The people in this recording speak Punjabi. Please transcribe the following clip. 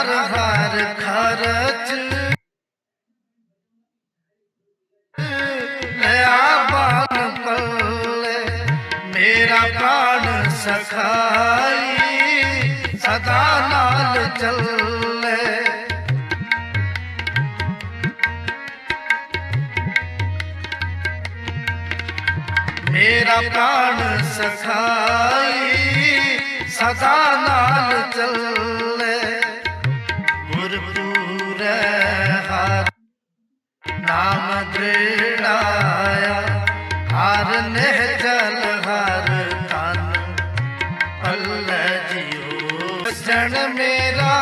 ਹਰ ਹਰ ਖਰਚ। ਲਿਆ ਬਾਣ ਪੱਲੇ, ਮੇਰਾ ਪ੍ਰਾਣ ਸਖਾਈ, ਸਦਾ ਨਾਲ ਚੱਲੇ। ਮੇਰਾ ਪ੍ਰਾਣ ਸਖਾਈ, ਸਦਾ ਨਾਲ ਨਾਮ ਦ੍ਰਿੜਾਇਆ ਹਰ ਨਿਹਚਲ ਹਰ ਤਨ ਅੱਲੇ ਜਿਉ। ਜਨ ਮੇਰਾ